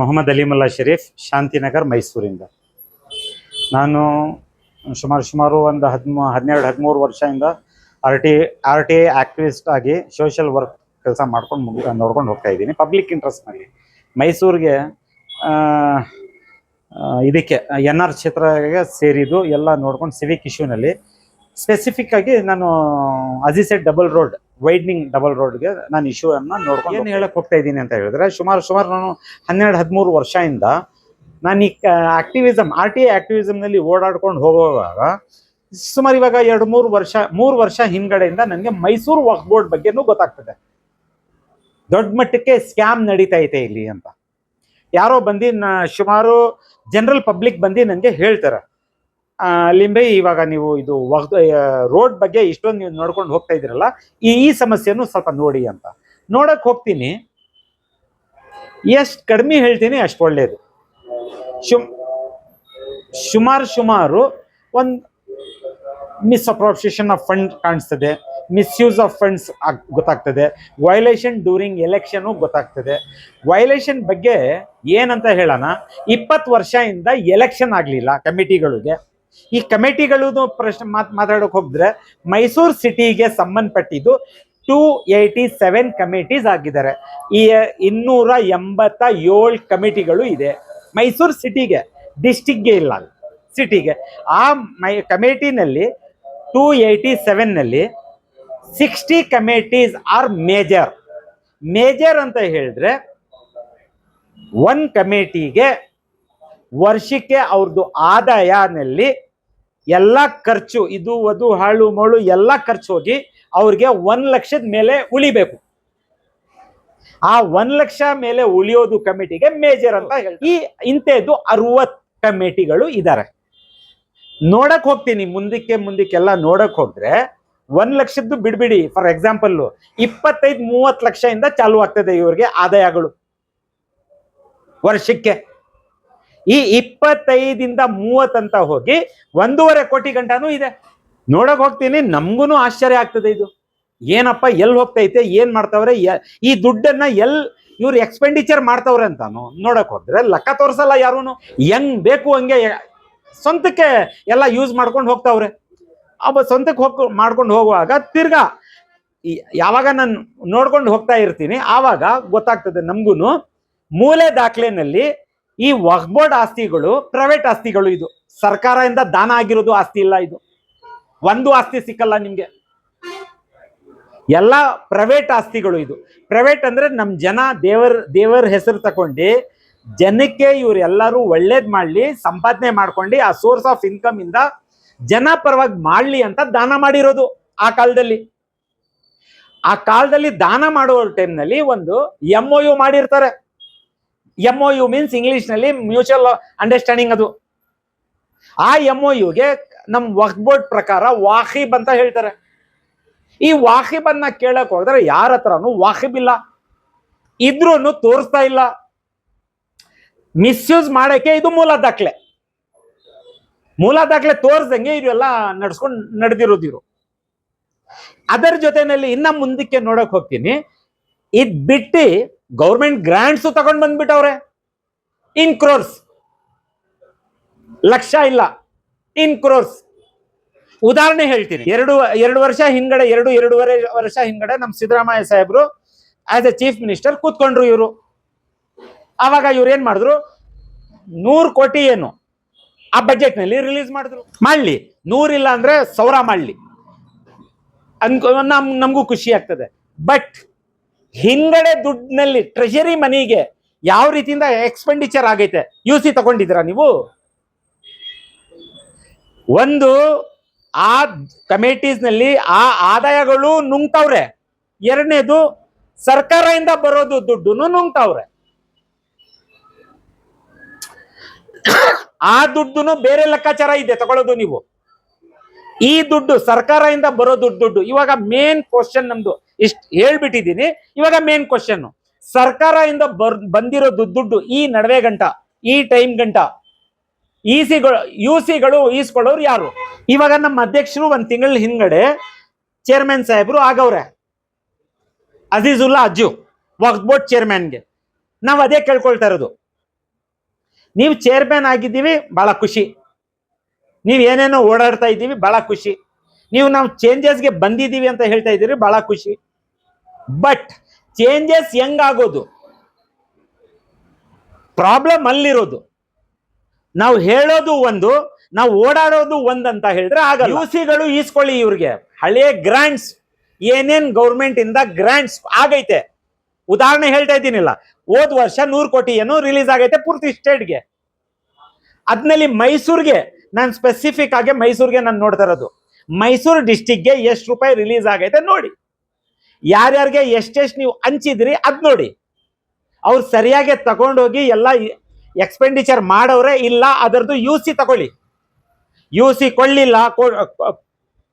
ಮೊಹಮ್ಮದ್ ಅಲಿಮುಲ್ಲಾ ಶರೀಫ್, ಶಾಂತಿನಗರ್, ಮೈಸೂರಿಂದ. ನಾನು ಸುಮಾರು ಸುಮಾರು ಒಂದು ಹದಿಮೂ, ಹನ್ನೆರಡು, ಹದಿಮೂರು ವರ್ಷದಿಂದ R T R T activist ಆಗಿ ಸೋಷಿಯಲ್ ವರ್ಕ್ ಕೆಲಸ ಮಾಡ್ಕೊಂಡು ಮುಗಿ, ನೋಡ್ಕೊಂಡು ಹೋಗ್ತಾ ಇದ್ದೀನಿ. ಪಬ್ಲಿಕ್ ಇಂಟ್ರೆಸ್ಟ್ನಲ್ಲಿ ಮೈಸೂರಿಗೆ ಇದಕ್ಕೆ, ಎನ್ ಆರ್ ಕ್ಷೇತ್ರಗೆ ಸೇರಿದ್ದು ಎಲ್ಲ ನೋಡ್ಕೊಂಡು ಸಿವಿಕ್ ಇಶ್ಯೂನಲ್ಲಿ ಸ್ಪೆಸಿಫಿಕ್ ಆಗಿ ನಾನು ಅಜಿಸೆಟ್ ಡಬಲ್ ರೋಡ್ ವೈಡ್ನಿಂಗ್ ಡಬಲ್ ರೋಡ್ಗೆ ನಾನು ಇಶ್ಯೂ ಅನ್ನ ನೋಡ್ಕೊಂಡು ಏನು ಹೇಳಕ್ಕೆ ಹೋಗ್ತಾ ಇದ್ದೀನಿ ಅಂತ ಹೇಳಿದ್ರೆ ಸುಮಾರು ಸುಮಾರು ನಾನು ಹನ್ನೆರಡು ಹದಿಮೂರು ವರ್ಷದಿಂದ ನಾನು ಈ ಆಕ್ಟಿವಿಸಮ್ ಆರ್ ಟಿ ಆಕ್ಟಿವಿಸಮ್ನಲ್ಲಿ ಓಡಾಡ್ಕೊಂಡು ಹೋಗುವಾಗ ಸುಮಾರು ಇವಾಗ ಎರಡು ಮೂರು ವರ್ಷ ಮೂರು ವರ್ಷ ಹಿಂದ್ಗಡೆಯಿಂದ ನನಗೆ ಮೈಸೂರು ವಾಕ್ ಬೋರ್ಡ್ ಬಗ್ಗೆನೂ ಗೊತ್ತಾಗ್ತದೆ. ದೊಡ್ಡ ಮಟ್ಟಕ್ಕೆ ಸ್ಕ್ಯಾಮ್ ನಡೀತಾ ಐತೆ ಇಲ್ಲಿ ಅಂತ. ಯಾರೋ ಬಂದು ಸುಮಾರು ಜನರಲ್ ಪಬ್ಲಿಕ್ ಬಂದು ನನಗೆ ಹೇಳ್ತಾರೆ. ಲಿಂಬೆ ಇವಾಗ ನೀವು ಇದು ರೋಡ್ ಬಗ್ಗೆ ಇಷ್ಟೊಂದು ನೀವು ನೋಡ್ಕೊಂಡು ಹೋಗ್ತಾ ಇದ್ದೀರಲ್ಲ, ಈ ಈ ಸಮಸ್ಯೆನೂ ಸ್ವಲ್ಪ ನೋಡಿ ಅಂತ. ನೋಡಕ್ ಹೋಗ್ತೀನಿ. ಎಷ್ಟು ಕಡಿಮೆ ಹೇಳ್ತೀನಿ ಅಷ್ಟು ಒಳ್ಳೆಯದು ಶುಮ್, ಸುಮಾರು ಸುಮಾರು ಒಂದು ಮಿಸ್ ಅಪ್ರೋಪ್ರಿಯೇಷನ್ ಆಫ್ ಫಂಡ್ ಕಾಣಿಸ್ತದೆ ಮಿಸ್ಯೂಸ್ ಆಫ್ ಫಂಡ್ಸ್ ಗೊತ್ತಾಗ್ತದೆ ವೈಲೇಷನ್ ಡ್ಯೂರಿಂಗ್ ಎಲೆಕ್ಷನು ಗೊತ್ತಾಗ್ತದೆ. ವೈಲೇಷನ್ ಬಗ್ಗೆ ಏನಂತ ಹೇಳೋಣ? ಇಪ್ಪತ್ತು ವರ್ಷದಿಂದ ಎಲೆಕ್ಷನ್ ಆಗಲಿಲ್ಲ ಕಮಿಟಿಗಳಿಗೆ ಈ ಕಮಿಟಿಗಳು ಪ್ರಶ್ನೆ ಮಾತ್, ಮಾತಾಡೋಕೆ ಹೋಗಿದ್ರೆ ಮೈಸೂರು ಸಿಟಿಗೆ ಸಂಬಂಧಪಟ್ಟಿದ್ದು ಟೂ ಏಯ್ಟಿ ಸೆವೆನ್ ಕಮಿಟೀಸ್ ಆಗಿದ್ದಾರೆ. ಈ ಇನ್ನೂರ ಎಂಬತ್ತ ಏಳು ಕಮಿಟಿಗಳು ಇದೆ. ಮೈಸೂರು ಸಿಟಿಗೆ, ಡಿಸ್ಟಿಕ್ಗೆ ಇಲ್ಲ ಸಿಟಿಗೆ. ಆ ಮೈ, ಕಮಿಟಿನಲ್ಲಿ two eighty ಸೆವೆನ್ನಲ್ಲಿ sixty committees are major. Major ಅಂತ ಹೇಳಿದ್ರೆ ಒನ್ ಕಮಿಟಿಗೆ ವರ್ಷಕ್ಕೆ ಅವ್ರದ್ದು ಆದಾಯನಲ್ಲಿ ಎಲ್ಲ ಖರ್ಚು, ಇದು, ಅದು, ಹಾಳು, ಮಳು ಎಲ್ಲ ಖರ್ಚು ಹೋಗಿ ಅವ್ರಿಗೆ ಒಂದ್ ಲಕ್ಷದ ಮೇಲೆ ಉಳಿಬೇಕು. ಆ ಒಂದ್ ಲಕ್ಷ ಮೇಲೆ ಉಳಿಯೋದು ಕಮಿಟಿಗೆ ಮೇಜರ್ ಅಂತ ಹೇಳಿ ಈ ಇಂಥದ್ದು ಅರವತ್ ಕಮಿಟಿಗಳು ಇದ್ದಾರೆ ನೋಡಕ್ ಹೋಗ್ತೀನಿ, ಮುಂದಕ್ಕೆ, ಮುಂದಕ್ಕೆಲ್ಲ ನೋಡಕ್ ಹೋದ್ರೆ ಒಂದ್ ಲಕ್ಷದ್ದು ಬಿಡ್ಬಿಡಿ. ಫಾರ್ ಎಕ್ಸಾಂಪಲ್ ಇಪ್ಪತ್ತೈದು ಮೂವತ್ ಲಕ್ಷದಿಂದ ಚಾಲು ಆಗ್ತದೆ ಇವ್ರಿಗೆ ಆದಾಯಗಳು. ವರ್ಷಕ್ಕೆ. ಈ ಇಪ್ಪತ್ತೈದಿಂದ ಮೂವತ್ ಅಂತ ಹೋಗಿ ಒಂದೂವರೆ ಕೋಟಿ ಗಂಟನೂ ಇದೆ. ನೋಡಕ್ ಹೋಗ್ತೀನಿ, ನಮ್ಗೂನು ಆಶ್ಚರ್ಯ ಆಗ್ತದೆ ಇದು. ಏನಪ್ಪ ಎಲ್ಲಿ ಹೋಗ್ತೈತೆ, ಏನ್ ಮಾಡ್ತಾವ್ರೆ ಈ ದುಡ್ಡನ್ನ ಎಲ್ ಇವ್ರು ಎಕ್ಸ್ಪೆಂಡಿಚರ್ ಮಾಡ್ತಾವ್ರೆ ಅಂತಾನು, ನೋಡಕ್ ಹೋದ್ರೆ ಲೆಕ್ಕ ತೋರ್ಸಲ್ಲ ಯಾರೂನು. ಹೆಂಗ್ ಬೇಕು ಹಂಗೆ ಸ್ವಂತಕ್ಕೆ ಎಲ್ಲ ಯೂಸ್ ಮಾಡ್ಕೊಂಡು ಹೋಗ್ತಾವ್ರೆ. ಅವ ಸ್ವಂತಕ್ಕೆ ಹೋಗ್, ಮಾಡ್ಕೊಂಡು ಹೋಗುವಾಗ ತಿರ್ಗಾ ಯಾವಾಗ ನಾನು ನೋಡ್ಕೊಂಡು ಹೋಗ್ತಾ ಇರ್ತೀನಿ, ಆವಾಗ ಗೊತ್ತಾಗ್ತದೆ ನಮ್ಗೂನು ಮೂಲೆ ದಾಖಲೆನಲ್ಲಿ ಈ ವಕ್ಬೋರ್ಡ್ ಆಸ್ತಿಗಳು, ಪ್ರೈವೇಟ್ ಆಸ್ತಿಗಳು ಇದು. ಸರ್ಕಾರದಿಂದ ದಾನ ಆಗಿರೋದು ಆಸ್ತಿ ಇಲ್ಲ ಇದು. ಒಂದು ಆಸ್ತಿ ಸಿಕ್ಕಲ್ಲ ನಿಮ್ಗೆ. ಎಲ್ಲ ಪ್ರೈವೇಟ್ ಆಸ್ತಿಗಳು ಇದು. ಪ್ರೈವೇಟ್ ಅಂದ್ರೆ ನಮ್ ಜನ ದೇವರ ದೇವರ ಹೆಸರು ತಗೊಂಡು ಜನಕ್ಕೆ ಇವ್ರು ಎಲ್ಲರೂ ಒಳ್ಳೇದ್ ಮಾಡ್ಲಿ, ಸಂಪಾದನೆ ಮಾಡ್ಕೊಂಡು ಆ ಸೋರ್ಸ್ ಆಫ್ ಇನ್ಕಮ್ ಇಂದ ಜನ ಪರವಾಗಿ ಮಾಡ್ಲಿ ಅಂತ ದಾನ ಮಾಡಿರೋದು ಆ ಕಾಲದಲ್ಲಿ. ಆ ಕಾಲದಲ್ಲಿ ದಾನ ಮಾಡುವ ಟೈಮ್ನಲ್ಲಿ ಒಂದು ಎಂ ಒ ಯು ಮಾಡಿರ್ತಾರೆ. ಎಂ ಒ ಯು ಮೀನ್ಸ್ ಇಂಗ್ಲಿಷ್ನಲ್ಲಿ ಮ್ಯೂಚುವಲ್ ಅಂಡರ್ಸ್ಟ್ಯಾಂಡಿಂಗ್ ಅದು. ಆ ಎಂ ಒ ಯುಗೆ ನಮ್ ವಕ್ ಬೋರ್ಡ್ ಪ್ರಕಾರ ವಾಹಿಬ್ ಅಂತ ಹೇಳ್ತಾರೆ. ಈ ವಾಹಿಬ್ ಅನ್ನ ಕೇಳಕ್ ಹೋದ್ರೆ ಯಾರ ಹತ್ರನು ವಾಹಿಬ್ ಇಲ್ಲ. ಇದ್ರೂ ತೋರಿಸ್ತಾ ಇಲ್ಲ. ಮಿಸ್ಯೂಸ್ ಮಾಡಕ್ಕೆ ಇದು ಮೂಲ ದಾಖಲೆ. ಮೂಲ ದಾಖಲೆ ತೋರ್ಸಂಗೆ ಇವೆಲ್ಲ ನಡ್ಸ್ಕೊಂಡು ನಡೆದಿರೋದು ಇವರು. ಅದರ ಜೊತೆನಲ್ಲಿ ಇನ್ನ ಮುಂದಕ್ಕೆ ನೋಡಕ್ ಹೋಗ್ತೀನಿ. ಇದ್ ಬಿಟ್ಟು ಗೌರ್ಮೆಂಟ್ ಗ್ರಾಂಟ್ಸ್ ತಗೊಂಡ್ ಬಂದ್ಬಿಟ್ಟವ್ರೆ. ಇನ್ ಕ್ರೋರ್ಸ್ ಲಕ್ಷ ಇಲ್ಲ. ಇನ್ ಕ್ರೋರ್ಸ್ ಉದಾಹರಣೆ ಹೇಳ್ತೀನಿ. ಎರಡು ಎರಡು ವರ್ಷ ಹಿಂದ್ಗಡೆ ಎರಡು ಎರಡೂವರೆ ವರ್ಷ ಹಿಂದ್ಗಡೆ ನಮ್ ಸಿದ್ದರಾಮಯ್ಯ ಸಾಹೇಬ್ರು ಆಸ್ ಎ ಚೀಫ್ ಮಿನಿಸ್ಟರ್ ಕೂತ್ಕೊಂಡ್ರು ಇವರು. ಆವಾಗ ಇವ್ರು ಏನ್ ಮಾಡಿದ್ರು? ನೂರು ಕೋಟಿ ಏನು ಆ ಬಜೆಟ್ನಲ್ಲಿ ರಿಲೀಸ್ ಮಾಡಿದ್ರು. ಮಾಡ್ಲಿ. ನೂರಿಲ್ಲ ಅಂದ್ರೆ ಸೌರ ಮಾಡ್ಲಿ. ಅನ್ಕೋ ನಮ್ ನಮಗೂ ಖುಷಿ ಆಗ್ತದೆ. ಬಟ್ ಹಿಂಗಡೆ ದುಡ್ಡಿನಲ್ಲಿ ಟ್ರೆಷರಿ ಮನಿಗೆ ಯಾವ ರೀತಿಯಿಂದ ಎಕ್ಸ್ಪೆಂಡಿಚರ್ ಆಗೈತೆ? ಯು ಸಿ ತಗೊಂಡಿದ್ದೀರಾ ನೀವು? ಒಂದು ಆ ಕಮಿಟೀಸ್ನಲ್ಲಿ ಆ ಆದಾಯಗಳು ನುಂಗ್ತಾವ್ರೆ. ಎರಡನೇದು ಸರ್ಕಾರದಿಂದ ಬರೋದು ದುಡ್ಡು ನುಂಗ್ತಾವ್ರೆ. ಆ ದುಡ್ಡು ಬೇರೆ ಲೆಕ್ಕಾಚಾರ ಇದೆ, ತಗೊಳ್ಳೋದು ನೀವು. ಈ ದುಡ್ಡು ಸರ್ಕಾರದಿಂದ ಬರೋ ದುಡ್ಡು ದುಡ್ಡು. ಇವಾಗ ಮೇನ್ ಕ್ವಶನ್ ನಮ್ದು. ಇಷ್ಟ ಹೇಳ್ಬಿಟ್ಟಿದ್ದೀನಿ. ಇವಾಗ ಮೇನ್ ಕ್ವಶನ್ ಸರ್ಕಾರದಿಂದ ಬರ್, ಬಂದಿರೋ ದುಡ್ಡು ದುಡ್ಡು ಈ ನಡುವೆ ಗಂಟ, ಈ ಟೈಮ್ ಗಂಟ ಇ ಸಿಗಳು ಯು ಸಿಗಳು ಈಸ್ಕೊಳ್ಳೋರು ಯಾರು? ಇವಾಗ ನಮ್ಮ ಅಧ್ಯಕ್ಷರು ಒಂದ್ ತಿಂಗಳ ಹಿಂದ್ಗಡೆ ಚೇರ್ಮನ್ ಸಾಹೇಬ್ರು ಆಗವ್ರೆ. ಅಜೀಜುಲ್ಲಾ ಅಜ್ಜು, ವಕ್ಫ್ ಬೋರ್ಡ್ ಚೇರ್ಮನ್ಗೆ ನಾವು ಅದೇ ಕೇಳ್ಕೊಳ್ತಾ ಇರೋದು. ನೀವು ಚೇರ್ಮನ್ ಆಗಿದ್ದೀವಿ ಬಹಳ ಖುಷಿ. ನೀವು ಏನೇನೋ ಓಡಾಡ್ತಾ ಇದ್ದೀವಿ, ಬಹಳ ಖುಷಿ. ನೀವು ನಾವು ಚೇಂಜಸ್ಗೆ ಬಂದಿದ್ದೀವಿ ಅಂತ ಹೇಳ್ತಾ ಇದ್ದೀರಿ, ಬಹಳ ಖುಷಿ. ಬಟ್ ಚೇಂಜಸ್ ಹೆಂಗಾಗೋದು ಪ್ರಾಬ್ಲಮ್ ಅಲ್ಲಿರೋದು. ನಾವು ಹೇಳೋದು ಒಂದು, ನಾವು ಓಡಾಡೋದು ಒಂದ್ ಅಂತ ಹೇಳಿದ್ರೆ ಆಗ ಯು ಸಿಗಳು ಈಸ್ಕೊಳ್ಳಿ ಇವ್ರಿಗೆ. ಹಳೆಯ ಗ್ರಾಂಟ್ಸ್ ಏನೇನ್ ಗೌರ್ಮೆಂಟ್ ಇಂದ ಗ್ರಾಂಟ್ಸ್ ಆಗೈತೆ. ಉದಾಹರಣೆ ಹೇಳ್ತಾ ಇದ್ದೀನಿಲ್ಲ. ಹೋದ್ ವರ್ಷ ನೂರು ಕೋಟಿ ಏನೋ ರಿಲೀಸ್ ಆಗೈತೆ ಪೂರ್ತಿ ಸ್ಟೇಟ್ಗೆ ಅದ್ನಲ್ಲಿ ಮೈಸೂರ್ಗೆ ನಾನು ಸ್ಪೆಸಿಫಿಕ್ ಆಗಿ ಮೈಸೂರಿಗೆ ನಾನು ನೋಡ್ತಾ ಇರೋದು. ಮೈಸೂರು ಡಿಸ್ಟಿಕ್ಗೆ ಎಷ್ಟು ರೂಪಾಯಿ ರಿಲೀಸ್ ಆಗೈತೆ ನೋಡಿ. ಯಾರ್ಯಾರಿಗೆ ಎಷ್ಟೆಷ್ಟು ನೀವು ಹಂಚಿದ್ರಿ ಅದ್ ನೋಡಿ. ಅವ್ರು ಸರಿಯಾಗಿ ತಗೊಂಡೋಗಿ ಎಲ್ಲ ಎಕ್ಸ್ಪೆಂಡಿಚರ್ ಮಾಡೋರೆ ಇಲ್ಲ, ಅದರದ್ದು ಯು ಸಿ ತಗೊಳ್ಳಿ. ಯು ಸಿ ಕೊಡಲಿಲ್ಲ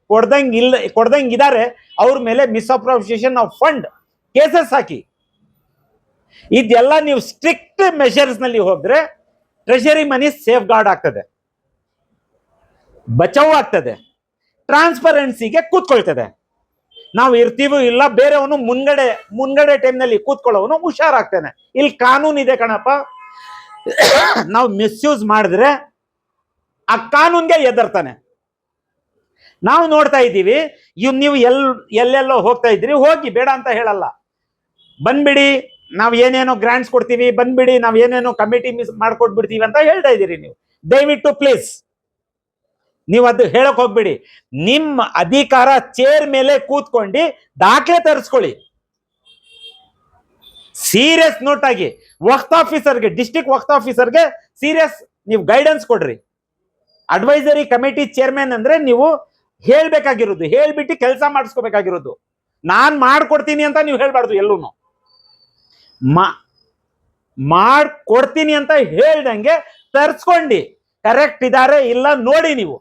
ಕೊಡ್ದಂಗೆ ಇಲ್ಲ ಕೊಡ್ದಂಗೆ ಇದ್ದಾರೆ ಅವ್ರ ಮೇಲೆ ಮಿಸ್ಅಪ್ರೋಪ್ರಿಯೇಷನ್ ಆಫ್ ಫಂಡ್ ಕೇಸಸ್ ಹಾಕಿ. ಇದೆಲ್ಲ ನೀವು ಸ್ಟ್ರಿಕ್ಟ್ ಮೆಷರ್ಸ್ನಲ್ಲಿ ನಲ್ಲಿ ಹೋದ್ರೆ ಟ್ರೆಷರಿ ಮನಿ ಸೇಫ್ ಗಾರ್ಡ್ ಆಗ್ತದೆ. ಬಚಾವ್ ಆಗ್ತದೆ ಟ್ರಾನ್ಸ್ಪರೆನ್ಸಿಗೆ ಕೂತ್ಕೊಳ್ತದೆ. ನಾವು ಇರ್ತೀವೋ ಇಲ್ಲ, ಬೇರೆಯವನು ಮುನ್ಗಡೆ ಮುನ್ಗಡೆ ಟೈಮ್ನಲ್ಲಿ ಕೂತ್ಕೊಳ್ಳೋನು ಹುಷಾರಾಗ್ತಾನೆ. ಇಲ್ಲಿ ಕಾನೂನು ಇದೆ ಕಣಪ್ಪ. ನಾವು ಮಿಸ್ಯೂಸ್ ಮಾಡಿದ್ರೆ ಆ ಕಾನೂನ್ಗೆ ಎದರ್ತಾನೆ ನಾವು ನೋಡ್ತಾ ಇದ್ದೀವಿ, ಇವ್ ನೀವು ಎಲ್, ಎಲ್ಲೆಲ್ಲೋ ಹೋಗ್ತಾ ಇದ್ರಿ ಹೋಗಿ ಬೇಡ ಅಂತ ಹೇಳಲ್ಲ. ಬಂದ್ಬಿಡಿ, ನಾವು ಏನೇನೋ ಗ್ರಾಂಟ್ಸ್ ಕೊಡ್ತೀವಿ, ಬಂದ್ಬಿಡಿ, ನಾವು ಏನೇನೋ ಕಮಿಟಿ ಮಿಸ್ ಮಾಡ್ಕೊಟ್ಬಿಡ್ತೀವಿ ಅಂತ ಹೇಳ್ತಾ ಇದ್ದೀರಿ ನೀವು. ದಯವಿಟ್ಟು ಪ್ಲೀಸ್ ನೀವು ಅದು ಹೇಳಕ್ ಹೋಗ್ಬೇಡಿ. ನಿಮ್ಮ ಅಧಿಕಾರ ಚೇರ್ ಮೇಲೆ ಕೂತ್ಕೊಂಡು ದಾಖಲೆ ತರಿಸ್ಕೊಳ್ಳಿ. ಸೀರಿಯಸ್ ನೋಟ್ ಆಗಿ ವಕ್ತ್ ಆಫೀಸರ್ಗೆ ಡಿಸ್ಟಿಕ್ ವಕ್ತ್ ಆಫೀಸರ್ಗೆ ಸೀರಿಯಸ್ ನೀವು ಗೈಡೆನ್ಸ್ ಕೊಡ್ರಿ. ಅಡ್ವೈಸರಿ ಕಮಿಟಿ ಚೇರ್ಮನ್ ಅಂದ್ರೆ ನೀವು ಹೇಳ್ಬೇಕಾಗಿರೋದು, ಹೇಳ್ಬಿಟ್ಟು ಕೆಲಸ ಮಾಡಿಸ್ಕೋಬೇಕಾಗಿರೋದು. ನಾನ್ ಮಾಡ್ಕೊಡ್ತೀನಿ ಅಂತ ನೀವು ಹೇಳ್ಬಾರ್ದು ಎಲ್ಲೂ ಮಾಡ್ಕೊಡ್ತೀನಿ ಅಂತ ಹೇಳ್ದಂಗೆ ತರ್ಸ್ಕೊಂಡಿ. ಕರೆಕ್ಟ್ ಇದಾರೆ ಇಲ್ಲ ನೋಡಿ ನೀವು.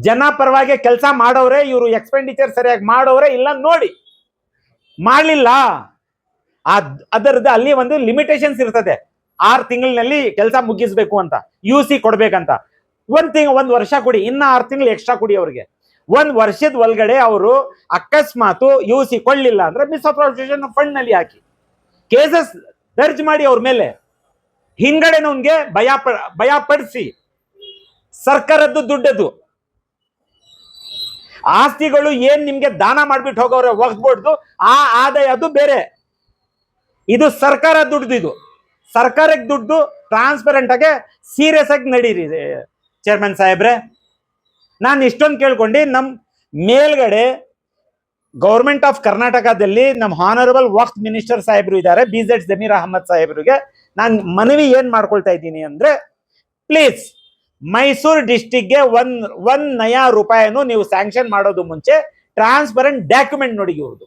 ಜನ ಪರವಾಗಿ ಕೆಲಸ ಮಾಡೋರೆ ಇವರು ಎಕ್ಸ್ಪೆಂಡಿಚರ್ ಸರಿಯಾಗಿ ಮಾಡೋರೆ ಇಲ್ಲ ನೋಡಿ. ಮಾಡಲಿಲ್ಲ. ಅದ್, ಅದರದ್ದು ಅಲ್ಲಿ ಒಂದು ಲಿಮಿಟೇಷನ್ಸ್ ಇರ್ತದೆ. ಆರು ತಿಂಗಳಿನಲ್ಲಿ ಕೆಲಸ ಮುಗಿಸ್ಬೇಕು ಅಂತ ಯು ಸಿ ಕೊಡ್ಬೇಕಂತ. ಒಂದ್ ತಿಂಗ್, ಒಂದ್ ವರ್ಷ ಕೊಡಿ, ಇನ್ನ ಆರು ತಿಂಗಳು ಎಕ್ಸ್ಟ್ರಾ ಕೊಡಿ ಅವ್ರಿಗೆ. ಒಂದ್ ವರ್ಷದ ಒಳಗಡೆ ಅವರು ಅಕಸ್ಮಾತ್ ಯು ಸಿ ಕೊಡ್ಲಿಲ್ಲ ಅಂದ್ರೆ ಮಿಸ್ಅಪ್ರೋಪ್ರಿಯೇಷನ್ ಫಂಡ್ನಲ್ಲಿ ಹಾಕಿ. ಕೇಸಸ್ ದರ್ಜ್ ಮಾಡಿ ಅವ್ರ ಮೇಲೆ. ಹಿಂಗಡೆನವನ್ಗೆ ಭಯ ಪ, ಭಯ ಪಡಿಸಿ. ಸರ್ಕಾರದ್ದು ದುಡ್ಡದು. ಆಸ್ತಿಗಳು ಏನ್ ನಿಮ್ಗೆ ದಾನ ಮಾಡ್ಬಿಟ್ಟು ಹೋಗೋರೆ ಬೋರ್ಡ್ದು ಆ ಆದಾಯ ಅದು ಬೇರೆ. ಇದು ಸರ್ಕಾರ ದುಡ್ದು ಇದು. ಸರ್ಕಾರಕ್ಕೆ ದುಡ್ಡು ಟ್ರಾನ್ಸ್ಪರೆಂಟ್ ಆಗಿ ಸೀರಿಯಸ್ ಆಗಿ ನಡೀರಿ ಚೇರ್ಮನ್ ಸಾಹೇಬ್ರೆ. ನಾನು ಇಷ್ಟೊಂದು ಕೇಳ್ಕೊಂಡು ನಮ್ಮ ಮೇಲ್ಗಡೆ ಗೌರ್ಮೆಂಟ್ ಆಫ್ ಕರ್ನಾಟಕದಲ್ಲಿ ನಮ್ಮ ಹಾನರಬಲ್ ವಕ್ಫ್ ಮಿನಿಸ್ಟರ್ ಸಾಹೇಬ್ರು ಇದ್ದಾರೆ ಬಿ ಜೆಡ್ ಜಮೀರ್ ಅಹಮದ್ ಸಾಹೇಬ್ರಿಗೆ. ನಾನು ಮನವಿ ಏನು ಮಾಡ್ಕೊಳ್ತಾ ಇದ್ದೀನಿ ಅಂದ್ರೆ ಪ್ಲೀಸ್ ಮೈಸೂರು ಡಿಸ್ಟಿಕ್ಗೆ ಒನ್ ಒನ್ ನಯಾ ರೂಪಾಯಿನೂ ನೀವು ಸ್ಯಾಂಕ್ಷನ್ ಮಾಡೋದು ಮುಂಚೆ ಟ್ರಾನ್ಸ್ಪರೆಂಟ್ ಡಾಕ್ಯುಮೆಂಟ್ ನೋಡಿ ಇವ್ರದ್ದು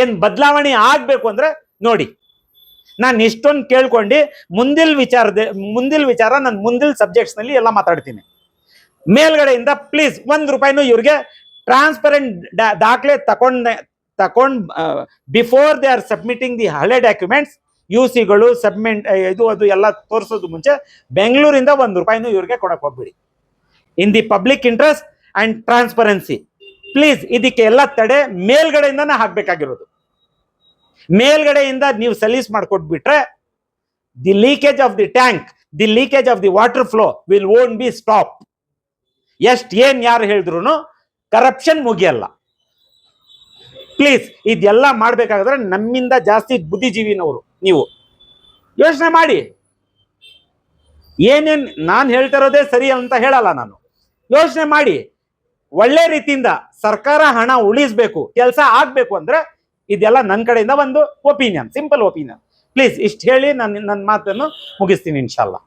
ಏನ್ ಬದಲಾವಣೆ ಆಗ್ಬೇಕು ಅಂದ್ರೆ ನೋಡಿ, ನಾನು ಇಷ್ಟೊಂದು ಕೇಳ್ಕೊಂಡು ಮುಂದಿಲ್ ವಿಚಾರದ, ಮುಂದಿಲ್ ವಿಚಾರ ನಾನು ಮುಂದಿಲ್ ಸಬ್ಜೆಕ್ಟ್ಸ್ನಲ್ಲಿ ಎಲ್ಲ ಮಾತಾಡ್ತೀನಿ. ಮೇಲ್ಗಡೆಯಿಂದ ಪ್ಲೀಸ್ ಒಂದ್ ರೂಪಾಯಿನೂ ಇವ್ರಿಗೆ ಟ್ರಾನ್ಸ್ಪರೆಂಟ್ ದಾಖಲೆ ತಕೊಂಡ್ ತಕೊಂಡ್ before they are submitting the ಹಳೆ ಡಾಕ್ಯುಮೆಂಟ್ಸ್ ಯು ಸಿಗಳು ಸಬ್ಮೆಂಟ್ ಇದು, ಅದು ಎಲ್ಲ ತೋರಿಸೋದು ಮುಂಚೆ ಬೆಂಗಳೂರಿಂದ ಒಂದು ರೂಪಾಯಿನೂ ಇವ್ರಿಗೆ ಕೊಡಕ್ಕೆ ಹೋಗ್ಬಿಡಿ. In the public interest and transparency please ಇದಕ್ಕೆ ಎಲ್ಲ ತಡೆ ಮೇಲ್ಗಡೆಯಿಂದನೇ ಹಾಕ್ಬೇಕಾಗಿರೋದು. ಮೇಲ್ಗಡೆಯಿಂದ ನೀವು ಸಲೀಸ್ ಮಾಡ್ಕೊಟ್ಬಿಟ್ರೆ the leakage of the tank the leakage of the water flow will own be stop ಎಷ್ಟು, ಏನ್, ಯಾರು ಹೇಳಿದ್ರು ಕರಪ್ಷನ್ ಮುಗಿಯಲ್ಲ. ಪ್ಲೀಸ್ ಇದೆಲ್ಲ ಮಾಡ್ಬೇಕಾದ್ರೆ ನಮ್ಮಿಂದ ಜಾಸ್ತಿ ಬುದ್ಧಿಜೀವಿನವರು. ನೀವು ಯೋಚನೆ ಮಾಡಿ. ಏನೇನ್ ನಾನು ಹೇಳ್ತಿರೋದೇ ಸರಿ ಅಂತ ಹೇಳಲ್ಲ ನಾನು. ಯೋಚನೆ ಮಾಡಿ. ಒಳ್ಳೆ ರೀತಿಯಿಂದ ಸರ್ಕಾರ ಹಣ ಉಳಿಸ್ಬೇಕು, ಕೆಲಸ ಆಗ್ಬೇಕು ಅಂದ್ರೆ ಇದೆಲ್ಲ ನನ್ನ ಕಡೆಯಿಂದ ಒಂದು ಒಪಿನಿಯನ್, ಸಿಂಪಲ್ ಒಪಿನಿಯನ್. ಪ್ಲೀಸ್ ಇಷ್ಟು ಹೇಳಿ ನಾನು ನನ್ನ ಮಾತನ್ನು ಮುಗಿಸ್ತೀನಿ ಇನ್ಶಾಲ್ಲ